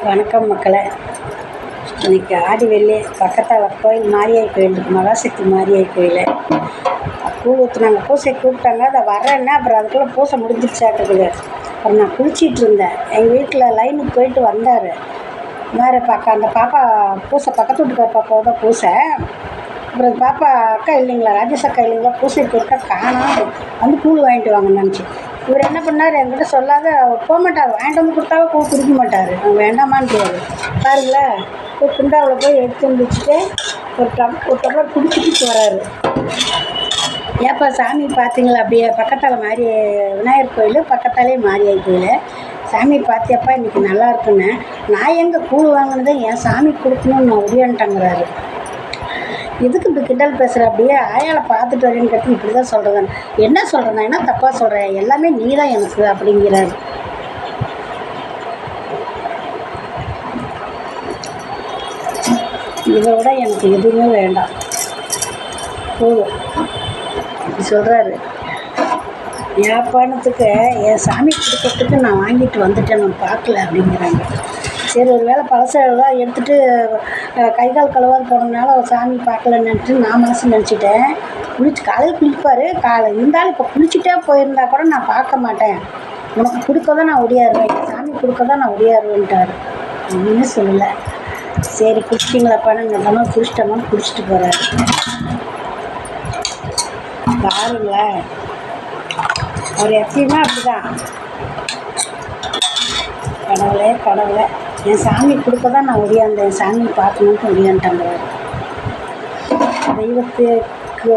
வணக்கம் மக்களை. இன்னைக்கு ஆடி வெள்ளி பக்கத்தில் கோயில் மாரியாய் கோயில் இருக்கு மகாசக்தி மாரியாய் கோயில். கூழ் ஊற்றுனாங்க பூசை கூப்பிட்டாங்க அதை வரேன்னா அப்புறம் அதுக்குள்ளே பூசை முடிஞ்சிருச்சாட்டுக்குது. அப்புறம் நான் குளிச்சிட்டு இருந்தேன். எங்கள் வீட்டில் லைனுக்கு போயிட்டு வந்தார். வேறு பக்கம் அந்த பாப்பா பூசை பக்கத்து வீட்டுக்கார பாப்பாவை தான் பூசை. அப்புறம் பாப்பா அக்கா இல்லைங்களா ராஜேஷ் அக்கா இல்லைங்களா பூசை இருக்கா காணோம் வந்து கூழ் வாங்கிட்டு வாங்கன்னு நினச்சி. இவர் என்ன பண்ணார்? என்கிட்ட சொல்லாத அவர் போக மாட்டார் வாங்கிட்டு வந்து கொடுத்தாவே கூழ் குடிக்க மாட்டார். அவன் வேண்டாமான்றாரு பாருங்களேன். போய் குண்டாவில் போய் எடுத்து வந்து வச்சுட்டு ஒரு டம் ஒரு டம்ளர் குடிச்சிட்டு வராரு. ஏப்பா சாமி பார்த்தீங்களா அப்படியே பக்கத்தால் மாறி விநாயகர் கோயில் பக்கத்தாலே மாறி கோயில் சாமி பார்த்தியப்பா இன்றைக்கி நல்லா இருக்குன்னு. நான் எங்கே கூழ் வாங்கினதை என் சாமி கொடுக்கணும்னு நான் உரியன்ட்டங்கிறாரு எதுக்கு இப்படி கிண்டல் பேசுகிற அப்படியே ஆயால பார்த்துட்டு வரேன்னு கேட்டு இப்படி தான் சொல்கிறேன் என்ன சொல்கிறேன் என்ன தப்பாக சொல்கிறேன் எல்லாமே நீ தான் எனக்கு அப்படிங்கிறாரு இதை விட எனக்கு எதுவுமே வேண்டாம். போதும். அப்படி சொல்கிறாரு என் என் சாமி கொடுக்கறதுக்கு நான் வாங்கிட்டு வந்துட்டேன் நான் பார்க்கல அப்படிங்கிறாங்க. சரி ஒரு வேளை பழசெல்லாம் எடுத்துகிட்டு கை கால் கழுவாது போனதுனால அவர் சாமி பார்க்கலன்னுட்டு நான் மனசு நினச்சிட்டேன். குளிச்சு காலையில் குளிப்பார். காலை இருந்தாலும் இப்போ குளிச்சுட்டே போயிருந்தா கூட நான் பார்க்க மாட்டேன். உனக்கு கொடுக்க தான் நான் ஒடியாருவேன். சாமி கொடுக்க தான் நான் ஒடியாருவேன்ட்டார். ஒன்றுமே சொல்லலை. சரி குடிச்சிங்களாப்பான்னு நல்லமா குடிச்சிட்டோமான்னு குடிச்சிட்டு போகிறாரு பாருங்களேன் அவர் எப்பயுமே அப்படிதான். கடவுளே கடவுளே. என் சாமி கொடுக்க தான் நான் ஒடியாந்தேன் என் சாமி பார்க்கணுன்ட்டு ஒடியான்ட்டாங்க தெய்வத்துக்கு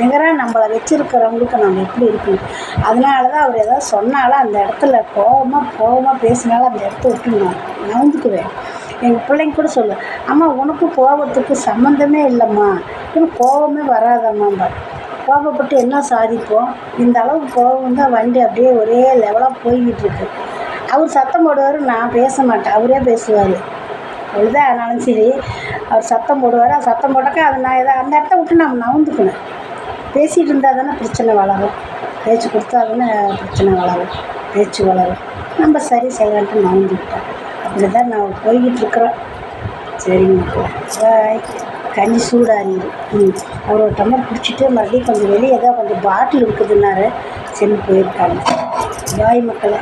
நிகராக நம்மளை வச்சுருக்கிறவங்களுக்கு நம்ம எப்படி இருக்கணும்? அதனால தான் அவர் ஏதாவது சொன்னாலும் அந்த இடத்துல கோபமாக கோபமாக பேசினாலும் அந்த இடத்த விட்டு நான் நவுந்துக்குவேன். எங்கள் பிள்ளைங்க கூட சொல்லு அம்மா உனக்கும் கோபத்துக்கு சம்மந்தமே இல்லைம்மா. இன்னும் கோபமே வராதம்மாம்பா கோபப்பட்டு என்ன சாதிப்போம்? இந்த அளவுக்கு கோபம் தான் வண்டி அப்படியே ஒரே லெவலாக போய்கிட்டு இருக்கு. அவர் சத்தம் போடுவார் நான் பேச மாட்டேன். அவரே பேசுவார். அவ்வளோதான் ஆனாலும் சரி. அவர் சத்தம் போடுவார். அவர் சத்தம் போட்டாக்கா அது நான் எதாவது அந்த இடத்த விட்டு நம்ம நவுந்துக்கணும் பேசிகிட்டு இருந்தால் தானே பிரச்சனை வளரும். பேச்சு கொடுத்தா தானே பிரச்சனை வளரும். பேச்சு வளரும். நம்ம சரி செய்யலான்ட்டு நவுந்துக்கிட்டோம். அப்படி தான் நான் போய்கிட்டு இருக்கிறோம். சரிங்க பாய் கஞ்சி சூடாரியுது ம். அவர் ஒரு டம்ளர் பிடிச்சிட்டு மறுபடியும் கொஞ்சம் வெளியே ஏதோ கொஞ்சம் பாட்டில் இருக்குதுன்னாரு. சென்று போயிருக்காங்க. பாய் மக்களை.